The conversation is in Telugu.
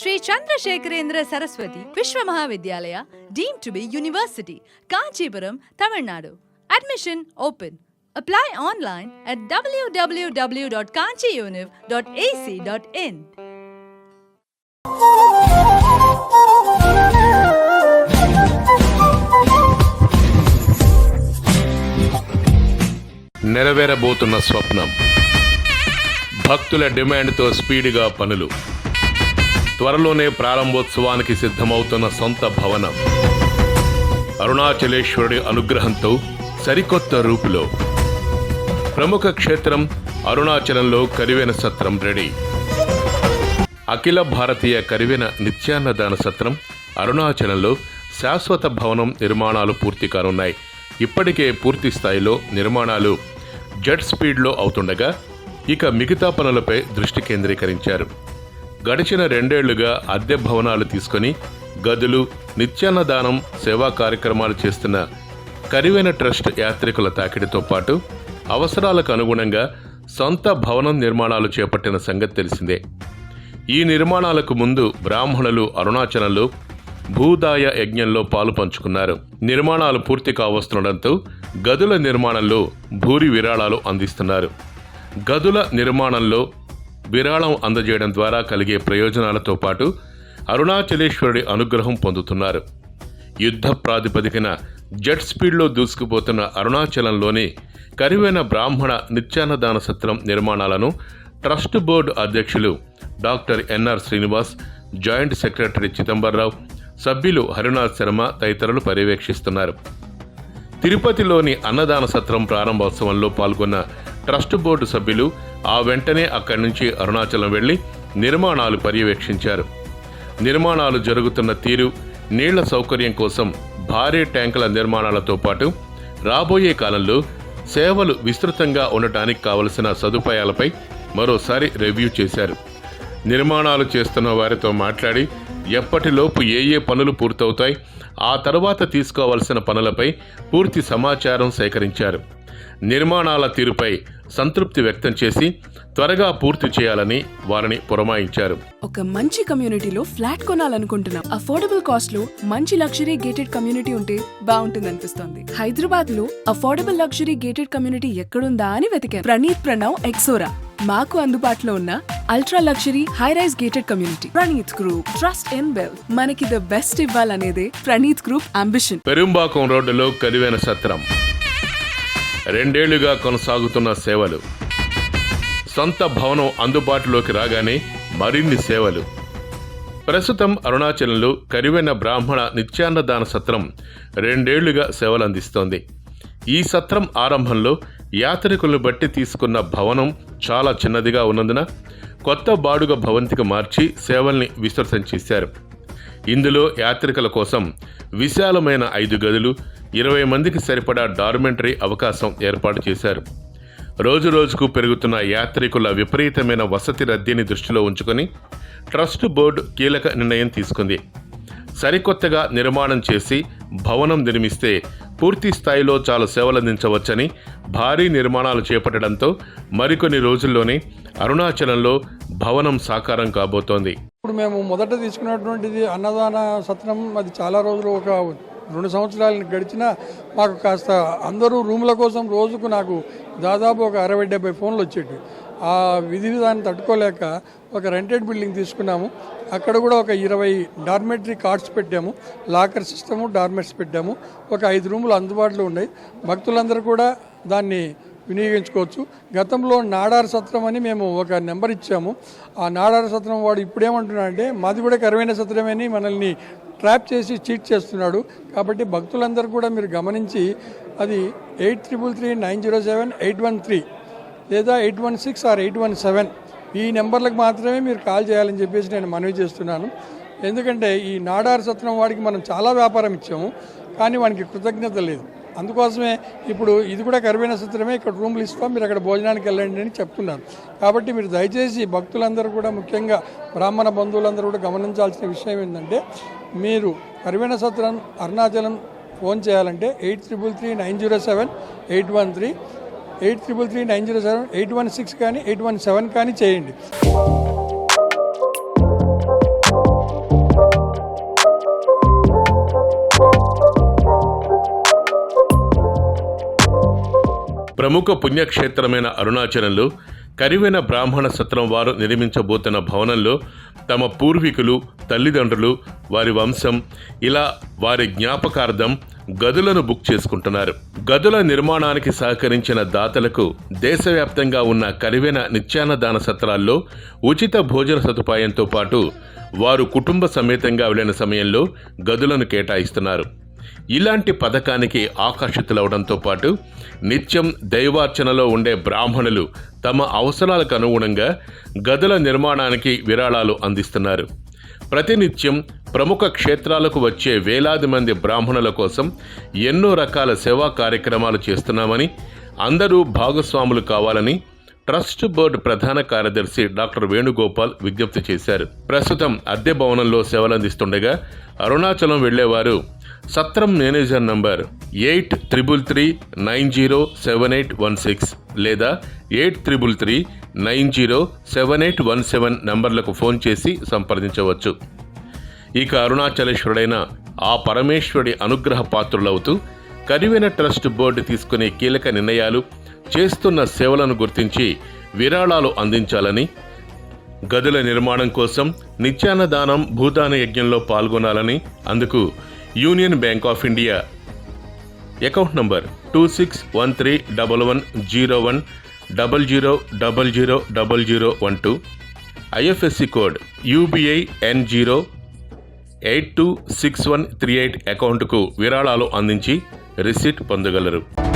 Shri Chandrasekharendra Saraswathi Vishwa Mahavidyalaya deemed to be university Kanchipuram Tamil Nadu. Admission open apply online at WWW dot kanchiuniv dot AC dot in నెరవేరబోతున్న స్వప్నం. భక్తుల డిమాండ్తో స్పీడ్గా పనులు. త్వరలోనే ప్రారంభోత్సవానికి సిద్ధమవుతున్న సొంత భవనం. అరుణాచలేశ్వరుడి అనుగ్రహంతో సరికొత్త రూపులో. ప్రముఖ క్షేత్రం అరుణాచలంలో కరివెన సత్రం రెడీ. అఖిల భారతీయ కరివెన నిత్యాన్నదాన సత్రం అరుణాచలంలో శాశ్వత భవనం నిర్మాణాలు పూర్తి కానున్నాయి. ఇప్పటికే పూర్తి స్థాయిలో నిర్మాణాలు జెట్ స్పీడ్లో అవుతుండగా ఇక మిగతా పనులపై దృష్టి కేంద్రీకరించారు. గడిచిన రెండేళ్ళుగా అద్దె భవనాలు తీసుకొని గదులు నిత్యాన్నదానం సేవా కార్యక్రమాలు చేస్తున్న కరివైన ట్రస్ట్ యాత్రికుల తాకిడితో పాటు అవసరాలకు అనుగుణంగా సొంత భవనం నిర్మాణాలు చేపట్టిన సంగతి తెలిసిందే. ఈ నిర్మాణాలకు ముందు బ్రాహ్మణులు అరుణాచలంలో భూదాయ యజ్ఞంలో పాలు పంచుకున్నారు. నిర్మాణాలు పూర్తి కావస్తుండటంతో గదుల నిర్మాణంలో భూరి విరాళాలు అందిస్తున్నారు. గదుల నిర్మాణంలో విరాళం అందజేయడం ద్వారా కలిగే ప్రయోజనాలతో పాటు అరుణాచలేశ్వరుడి అనుగ్రహం పొందుతున్నారు. యుద్ధ ప్రాతిపదికన జెట్ స్పీడ్లో దూసుకుపోతున్న అరుణాచలంలోని కరివైన బ్రాహ్మణ నిత్యాన్నదాన సత్రం నిర్మాణాలను ట్రస్ట్ బోర్డు అధ్యక్షులు doctor NR Srinivas joint secretary Chidambararao సభ్యులు హరినాథ్ శర్మ తదితరులు పర్యవేక్షిస్తున్నారు. తిరుపతిలోని అన్నదాన సత్రం ప్రారంభోత్సవంలో పాల్గొన్న ట్రస్ట్ బోర్డు సభ్యులు ఆ వెంటనే అక్కడి నుంచి అరుణాచలం వెళ్ళి నిర్మాణాలు పర్యవేక్షించారు. నిర్మాణాలు జరుగుతున్న తీరు నీళ్ళ సౌకర్యం కోసం భారీ ట్యాంకుల నిర్మాణాలతో పాటు రాబోయే కాలంలో సేవలు విస్తృతంగా ఉండటానికి కావలసిన సదుపాయాలపై మరోసారి రివ్యూ చేశారు. నిర్మాణాలు చేస్తున్న వారితో మాట్లాడి ఎప్పటిలోపు ఏ ఏ పనులు పూర్తవుతాయి ఆ తర్వాత తీసుకోవాల్సిన పనులపై పూర్తి సమాచారం సేకరించారు. నిర్మాణాల తీరుపై సంతృప్తి వ్యక్తం చేసి త్వరగా పూర్తి చేయాలని వారిని పురమాయించారు. ఒక మంచి కమ్యూనిటీలో ఫ్లాట్ కొనాలనుకుంటున్నాం. అఫోర్డబుల్ కాస్ట్లో మంచి లగ్జరీ గేటెడ్ కమ్యూనిటీ ఉంటే బాగుంటుంది అనిపిస్తోంది హైదరాబాద్లో అఫోర్డబుల్ లగ్జరీ గేటెడ్ కమ్యూనిటీ ఎక్కడుందా అని వెతికాను ప్రణీత్ ప్రణవ్ ఎక్సోరా. మాకు అందుబాటులో ఉన్న ultra luxury high rise gated community. Praneeth group trust in well మనకి ద బెస్ట్ ఇవ్వాలనేదే ప్రణీత్ గ్రూప్ అంబిషన్. పెరుంబాకం రోడ్డులో కరివైన సత్రం. రెండేళ్ళుగా కొనసాగుతున్న సేవలు. సొంత భవనం అందుబాటులోకి రాగానే మరిన్ని సేవలు. ప్రస్తుతం అరుణాచలంలో కరివెన బ్రాహ్మణ నిత్యాన్నదాన సత్రం రెండేళ్ళుగా సేవలందిస్తోంది. ఈ సత్రం ఆరంభంలో యాత్రికులను బట్టి తీసుకున్న భవనం చాలా చిన్నదిగా ఉన్నందున కొత్త బాడుగ భవంతికి మార్చి సేవల్ని విస్తృతం చేశారు. ఇందులో యాత్రికుల కోసం విశాలమైన ఐదు గదులు ఇరవై మందికి సరిపడా డార్మెంటరీ అవకాశం ఏర్పాటు చేశారు. రోజు రోజుకు పెరుగుతున్న యాత్రికుల విపరీతమైన వసతి రద్దీని దృష్టిలో ఉంచుకొని ట్రస్ట్ బోర్డు కీలక నిర్ణయం తీసుకుంది. సరికొత్తగా నిర్మాణం చేసి భవనం నిర్మిస్తే పూర్తి స్థాయిలో చాలా సేవలందించవచ్చని భారీ నిర్మాణాలు చేపట్టడంతో మరికొన్ని రోజుల్లోనే అరుణాచలంలో భవనం సాకారం కాబోతోంది. ఇప్పుడు మేము మొదట తీసుకున్నటువంటిది అన్నదాన సత్రం అది చాలా రోజులు ఒక రెండు సంవత్సరాలు గడిచినా మాకు కాస్త అందరూ రూముల కోసం రోజుకు నాకు దాదాపు ఒక అరవై డెబ్బై ఫోన్లు వచ్చేవి ఆ విధి విధాన్ని తట్టుకోలేక ఒక రెంటెడ్ బిల్డింగ్ తీసుకున్నాము. అక్కడ కూడా ఒక ఇరవై డార్మెటరీ కార్డ్స్ పెట్టాము. లాకర్ సిస్టము డార్మెట్స్ పెట్టాము. ఒక ఐదు రూములు అందుబాటులో ఉన్నాయి. భక్తులందరూ కూడా దాన్ని వినియోగించుకోవచ్చు. గతంలో నాడార్ సత్రం అని మేము ఒక నెంబర్ ఇచ్చాము. ఆ నాడార్ సత్రం వాడు ఇప్పుడేమంటున్నాడంటే మాది కూడా కరువైన సత్రమే అని మనల్ని ట్రాప్ చేసి చీట్ చేస్తున్నాడు. కాబట్టి భక్తులందరూ కూడా మీరు గమనించి అది eight triple three nine zero seven eight one three లేదా eight one six or eight one seven ఈ నెంబర్లకు మాత్రమే మీరు కాల్ చేయాలని చెప్పేసి నేను మనవి చేస్తున్నాను. ఎందుకంటే ఈ నాడారు సత్రం వాడికి మనం చాలా వ్యాపారం ఇచ్చాము కానీ వానికి కృతజ్ఞత లేదు. అందుకోసమే ఇప్పుడు ఇది కూడా కరువైన సత్రమే ఇక్కడ రూమ్లు ఇస్తాం మీరు అక్కడ భోజనానికి వెళ్ళండి అని చెప్తున్నాను కాబట్టి మీరు దయచేసి భక్తులందరూ కూడా ముఖ్యంగా బ్రాహ్మణ బంధువులందరూ కూడా గమనించాల్సిన విషయం ఏంటంటే మీరు కరువైన సత్రం అరుణాచలం ఫోన్ చేయాలంటే eight triple three nine zero seven eight one three eight triple three nine zero seven eight one six కానీ ఎయిట్ వన్ సెవెన్ కానీ చేయండి. ప్రముఖ పుణ్యక్షేత్రమైన అరుణాచలంలో కరివెన బ్రాహ్మణ సత్రం వారు నిర్మించబోతున్న భవనంలో తమ పూర్వీకులు తల్లిదండ్రులు వారి వంశం ఇలా వారి జ్ఞాపకార్థం గదులను బుక్ చేసుకుంటున్నారు. గదుల నిర్మాణానికి సహకరించిన దాతలకు దేశవ్యాప్తంగా ఉన్న కరివెన నిత్యాన్నదాన సత్రాల్లో ఉచిత భోజన సదుపాయంతో పాటు వారు కుటుంబ సమేతంగా వెళ్ళిన సమయంలో గదులను కేటాయిస్తున్నారు. ఇలాంటి పథకానికి ఆకర్షితులవడంతో పాటు నిత్యం దైవార్చనలో ఉండే బ్రాహ్మణులు తమ అవసరాలకు అనుగుణంగా గదుల నిర్మాణానికి విరాళాలు అందిస్తున్నారు. ప్రతినిత్యం ప్రముఖ క్షేత్రాలకు వచ్చే వేలాది మంది బ్రాహ్మణుల కోసం ఎన్నో రకాల సేవా కార్యక్రమాలు చేస్తున్నామని అందరూ భాగస్వాములు కావాలని ట్రస్ట్ బోర్డు ప్రధాన కార్యదర్శి డాక్టర్ వేణుగోపాల్ విజ్ఞప్తి చేశారు. ప్రస్తుతం అద్దె భవనంలో సేవలందిస్తుండగా అరుణాచలం వెళ్ళేవారు సత్రం manager number eight triple three nine zero seven eight one six లేదా eight triple three nine zero seven eight one seven నంబర్లకు phone చేసి సంప్రదించవచ్చు. ఇక అరుణాచలేశ్వరుడైన ఆ పరమేశ్వరుడి అనుగ్రహ పాత్రులవుతూ కరివెన ట్రస్ట్ బోర్డు తీసుకునే కీలక నిర్ణయాలు చేస్తున్న సేవలను గుర్తించి విరాళాలు అందించాలని గదుల నిర్మాణం కోసం నిత్యాన్నదానం భూదాన యజ్ఞంలో పాల్గొనాలని అందుకు union bank of India. Account number two six one three double one zero one double zero double zero double zero one two. IFSC code UBI N zero eight two six one three eight అకౌంట్కు విరాళాలు అందించి రిసీట్ పొందగలరు.